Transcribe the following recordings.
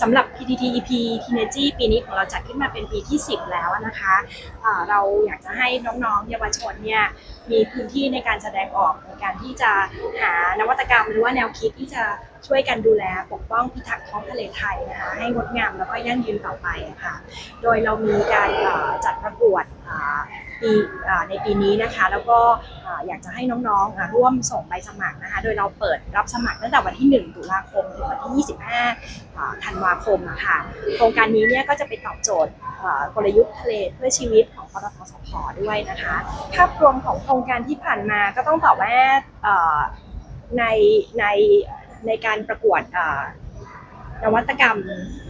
สำหรับ PTTEP Teenage ปีนี้ของเราจัดขึ้นมาเป็นปีที่ 10 แล้วนะคะเอ่อเราอยากจะให้น้องๆ เยาวชนเนี่ยมีพื้นที่ในการแสดงออกในการที่จะหานวัตกรรม หรือว่าแนวคิดที่จะช่วยกันดูแลปกป้องพิทักษ์ท้องทะเลไทยนะคะให้งดงามแล้วก็ยั่งยืนต่อไปะค่ะโดยเรามีการจัดประกวด ปีในปีนี้นะคะ แล้วก็อยากจะให้น้องๆร่วมส่งใบสมัครนะคะ โดยเราเปิดรับสมัครตั้งแต่วันที่ 1 ตุลาคมถึงวันที่ 25 ธันวาคมอะค่ะโครงการนี้เนี่ยก็จะไปตอบโจทย์กลยุทธ์ทะเลเพื่อชีวิตของปตทสพด้วยนะคะภาพรวมของโครงการที่ผ่านมาก็ต้องตอบว่าในในในการประกวด นวัตกรรม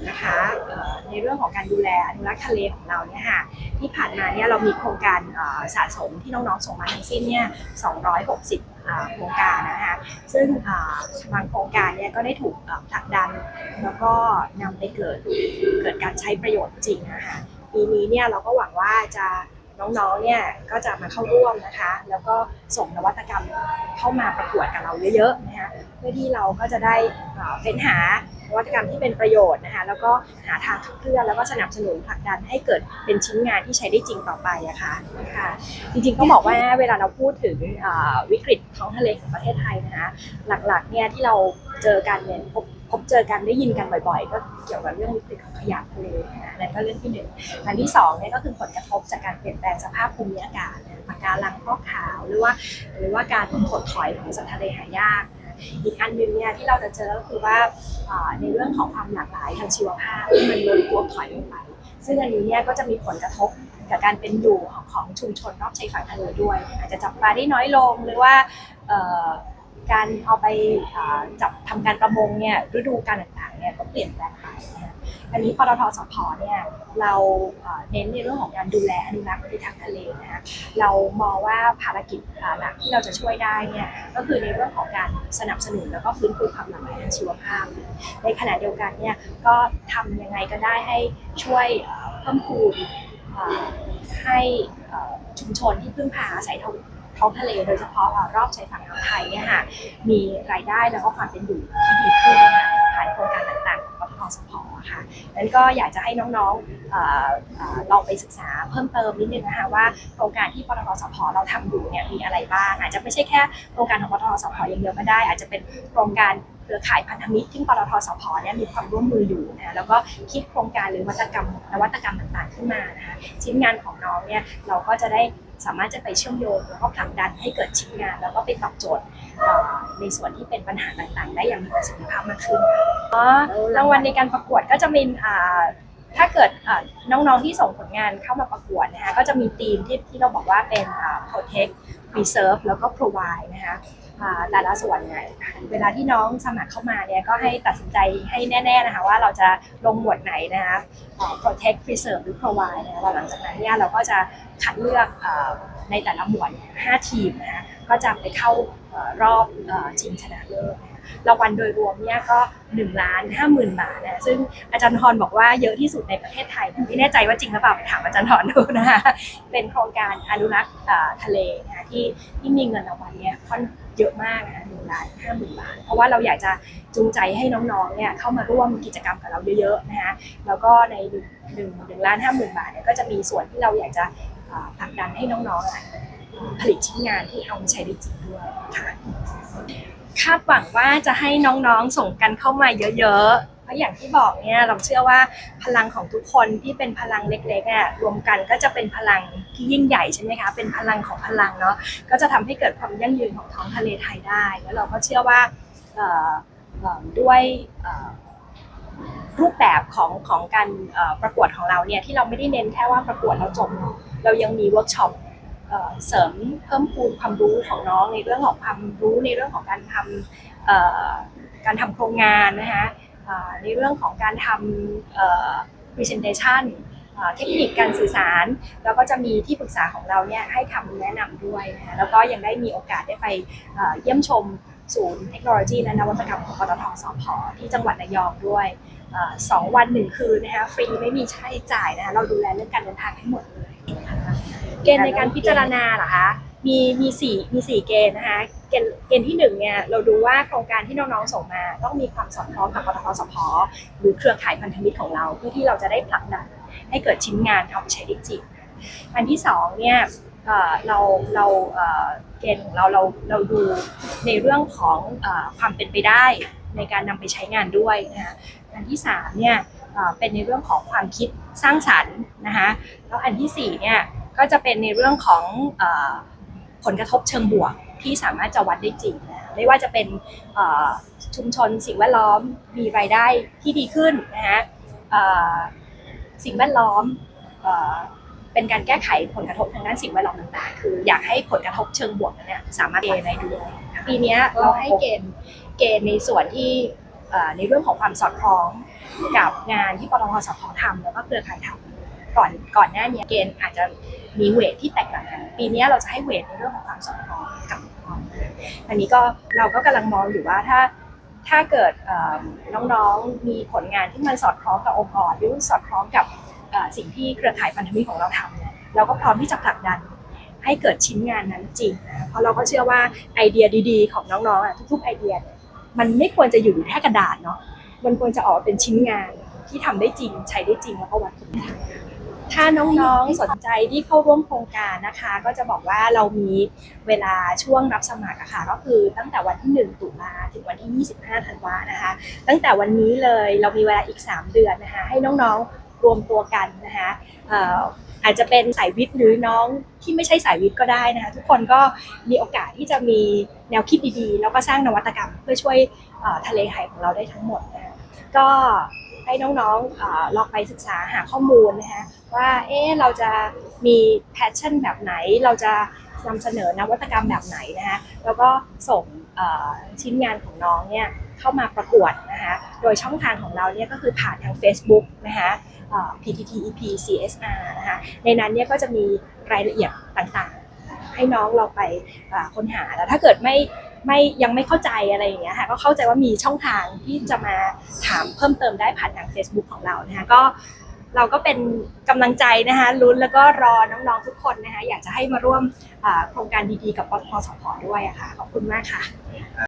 นะคะในเรื่องของการดูแลอนุรักษ์ทะเลของเราเนี่ยค่ะที่ผ่านมาเนี่ยเรามีโครงการสะสมที่น้องๆส่งมาทั้งสิ้นเนี่ย260อ่าโครงการนะคะซึ่งบางโครงการเนี่ยก็ได้ถูกผลักดัน แล้วก็นำไปเกิดเกิดการใช้ประโยชน์จริงนะคะปีนี้เนี่ยเราก็หวังว่าจะน้องๆเนี่ยก็จะมาเข้าร่วมนะคะ แล้วก็ส่งนวัตกรรมเข้ามาประกวดกับเราเยอะๆนะคะเพื่อที่เราก็จะได้เอ่อเฟ้นหา นวัตกรรมที่เป็นประโยชน์นะคะแล้วก็หาทางขับเคลื่อนแล้วก็สนับสนุนผลักดันให้เกิดเป็นชิ้นงานที่ใช้ได้จริงต่อไปอะค่ะค่ะจริงๆต้องบอกว่าเวลาเราพูดถึงวิกฤตท้องทะเลของประเทศไทยนะคะหลักๆเนี่ยที่เราเจอกันเนี่ยพบพบเจอกันได้ยินกันบ่อยๆ ก็เกี่ยวกับเรื่องวิกฤตของขยะทะเลนะคะนั่นก็เรื่องที่หนึ่งอันที่สองเนี่ยก็คือผลกระทบจากการเปลี่ยนแปลงสภาพภูมิอากาศปะการังฟอกขาวหรือว่าหรือว่าการถดถอยของสัตว์ทะเลหายาก อีกอันหนึ่งเนี่ยที่เราจะเจอก็คือว่าในเรื่องของความหลากหลายทางชีวภาพที่มันลดตัวถอยลงไป ซึ่งอันนี้เนี่ยก็จะมีผลกระทบกับการเป็นอยู่ของของชุมชนรอบชายฝั่งทะเลด้วย อาจจะจับปลาได้น้อยลงหรือว่าการเอาไปจับทำการประมงเนี่ยฤดูการต่างๆ เนี่ยก็เปลี่ยนแปลงไปนะคะอันนี้ปตทสพเนี่ยเราเน้นในเรื่องของการดูแลอนุรักษ์พิทักษ์ทะเลนะคะเรามองว่าภารกิจหลักที่เราจะช่วยได้เนี่ยก็คือในเรื่องของการสนับสนุนแล้วก็ฟื้นฟูความหลากหลายทางชีวภาพ ในขณะเดียวกันเนี่ยก็ทำยังไงก็ได้ให้ช่วยเพิ่มพูนให้ชุมชนที่พึ่งพาอาศัยท้องท้องทะเลโดยเฉพาะรอบชายฝั่งอ่าวไทยเนี่ยค่ะมีรายได้แล้วก็ความเป็นอยู่ที่ดีขึ้นนะคะายโครงการต่างๆของปทสพค่ะนั้นก็อยากจะให้น้องๆลองไปศึกษาเพิ่มเติมนิดนึงนะคะว่าโครงการที่ปทสพเราทำอยู่เนี่ยมีอะไรบ้างอาจจะไม่ใช่แค่โครงการของปทสพอย่างเดียวก็ได้ อาจจะเป็นโครงการ รือข่ายพันธมิตรที่ปตทสพเนี่ยมีความร่วมมืออยู่นะแล้วก็คิดโครงการหรือนวัตกรรมนวัตกรรมต่างๆ ขึ้นมานะคะชิ้นงานของน้องเนี่ยเราก็จะได้สามารถจะไปเชื่อมโยงแล้วก็ผลักดันให้เกิดชิ้นงาน แล้วก็ไปตอบโจทย์เอ่อในส่วนที่เป็นปัญหาต่างๆ ได้อย่างมีประสิทธิภาพมากขึ้นอ๋อรางวัลในการประกวดก็จะมีอ่า ถ้าเกิดน้องๆที่ส่งผลงานเข้ามาประกวดนะคะก็จะมีธีมที่ที่เราบอกว่าเป็น protect preserve แล้วก็ provide นะคะแต่ละส่วนเนี่ยเวลาที่น้องสมัครเข้ามาเนี่ยก็ให้ตัดสินใจให้แน่ๆนะคะว่าเราจะลงหมวดไหนนะคะ protect preserve หรือ provide นะคะหลังจากนั้นเนี่ยเราก็จะคัดเลือกในแต่ละหมวดเนี่ยห้าทีมนะคะก็จะไปเข้ารอบชิงชนะเลิศ รางวัลโดยรวมเนี่ยก็1ล้านห้าหมื่นบาทนะซึ่งอาจารย์ทรบอกว่าเยอะที่สุดในประเทศไทยไม่แน่ใจว่าจริงหรือเปล่าไปถามอาจารย์ทรดูนะคะเป็นโครงการอนุรักษ์ทะเลนะคะที่ที่มีเงินรางวัลเนี่ยค่อนเยอะมากนะหนึ่งล้านห้าหมื่นบาท เพราะว่าเราอยากจะจูงใจให้น้องๆเนี่ยเข้ามาร่วมกิจกรรมกับเราเยอะๆนะคะแล้วก็ในหนึ่งหนึ่งล้านห้าหมื่นบาทเนี่ยก็จะมีส่วนที่เราอยากจะผลักดันให้น้องๆอะผลิตชิ้นงานที่เอามาใช้ได้จริงด้วยค่ะ คาดหวังว่าจะให้น้องๆส่งกันเข้ามาเยอะๆเพราะอย่างที่บอกเนี่ยเราเชื่อว่าพลังของทุกคนที่เป็นพลังเล็กๆอะรวมกันก็จะเป็นพลังที่ยิ่งใหญ่ใช่ไหมคะเป็นพลังของพลังเนาะก็จะทำให้เกิดความยั่งยืนของท้องทะเลไทยได้ แล้วเราก็เชื่อว่าด้วยรูปแบบของของการประกวดของเราเนี่ยที่เราไม่ได้เน้นแค่ว่าประกวดแล้วจบเรายังมีเวิร์กช็อป เสริมเพิ่มพูนความรู้ของน้องในเรื่องของความรู้ในเรื่องของการทำการทำโครงงานนะคะในเรื่องของการทำ presentation เทคนิคการสื่อสาร แล้วก็จะมีที่ปรึกษาของเราเนี่ยให้คำแนะนำด้วยนะคะแล้วก็ยังได้มีโอกาสได้ไปเยี่ยมชมศูนย์เทคโนโลยีและนวัตกรรมของปตทสพที่จังหวัดระยองด้วย สองวันหนึ่งคืนนะคะฟรีไม่มีค่าใช้จ่ายนะคะเราดูแลเรื่องการเดินทางให้หมดเลยเกณฑ์ในการพิจารณาเหรอคะมีมีสี่มีสี่เกณฑ์นะคะเกณฑ์เกณฑ์ที่หนึ่งเนี่ยเราดูว่าโครงการที่น้องๆส่งมาต้องมีความสอดคล้องกับปตทสพหรือเครือข่ายพันธมิตรของเราเพื่อที่เราจะได้ผลักดันให้เกิดชิ้นงานเอาไปใช้ได้จริงอันที่สองเนี่ยเราเราเกณฑ์ของเราเราเราดูในเรื่องของความเป็นไปได้ในการนำไปใช้งานด้วยนะคะ อันที่สามเนี่ยเป็นในเรื่องของความคิดสร้างสรรค์นะคะแล้วอันที่สี่เนี่ยก็จะเป็นในเรื่องของผลกระทบเชิงบวกที่สามารถจะวัดได้จริงนะไม่ว่าจะเป็นชุมชนสิ่งแวดล้อมมีรายได้ที่ดีขึ้นนะคะสิ่งแวดล้อมเออเป็นการแก้ไขผลกระทบทางด้านสิ่งแวดล้อมต่างๆ คืออยากให้ผลกระทบเชิงบวกนั้นเนี่ยสามารถเกณฑ์ได้ด้วยปีนี้เราให้เกณฑ์เกณฑ์ในส่วนที่ ในเรื่องของความสอดคล้องกับงานที่ปตทสพทำแล้วก็เครือข่ายทำก่อนก่อนหน้านี้เกณฑ์อาจจะมีเวทที่แตกต่างกัน ปีนี้เราจะให้เวทในเรื่องของความสอดคล้องกับอันนี้ก็เราก็กำลังมองอยู่ว่าถ้าถ้าเกิดน้องๆมีผลงานที่มันสอดคล้องกับองค์กรหรือสอดคล้องกับสิ่งที่เครือข่ายพันธมิตรของเราทำเนี่ยเราก็พร้อมที่จะผลักดันให้เกิดชิ้นงานนั้นจริงนะเพราะเราก็เชื่อว่าไอเดียดีๆ ของน้องๆทุกๆไอเดียเนี่ย มันไม่ควรจะอยู่แค่กระดาษเนาะมันควรจะออกเป็นชิ้นงานที่ทำได้จริงใช้ได้จริงแล้วก็วัดผลได้ถ้าน้องๆสนใจที่เข้าร่วมโครงการนะคะ ก็จะบอกว่าเรามีเวลาช่วงรับสมัครอะค่ะก็คือตั้งแต่วันที่ 1 ตุลาถึงวันที่ 25 ธันวานะคะ ตั้งแต่วันนี้เลยเรามีเวลาอีก 3 เดือนนะคะ ให้น้องๆ รวมตัวกันนะคะเอ่ออาจจะเป็นสายวิทย์หรือน้องที่ไม่ใช่สายวิทย์ก็ได้นะคะทุกคนก็มีโอกาสที่จะมีแนวคิดดีๆ แล้วก็สร้างนวัตกรรมเพื่อช่วยทะเลไทยของเราได้ทั้งหมดนะก็ให้น้องๆลองไปศึกษาหาข้อมูลนะคะว่าเอ๊เราจะมีแพชชั่นแบบไหน เราจะนำเสนอนวัตกรรมแบบไหนนะคะแล้วก็ส่งชิ้นงานของน้องเนี่ย เข้ามาประกวดนะคะโดยช่องทางของเราเนี่ยก็คือผ่านทาง Facebook นะคะ PTT EP CSR นะคะในนั้นเนี่ยก็จะมีรายละเอียดต่างๆ ให้น้องเราไปค้นหาแล้วถ้าเกิดไม่ไม่ยังไม่เข้าใจอะไรอย่างเงี้ยค่ะก็เข้าใจว่ามีช่องทางที่จะมาถามเพิ่มเติมได้ผ่านทาง Facebook ของเรานะคะก็เราก็เป็นกำลังใจนะคะลุ้นแล้วก็รอน้องๆทุกคนนะคะอยากจะให้มาร่วมโครงการดีๆกับปตทสพด้วยะค่ะขอบคุณมากค่ะ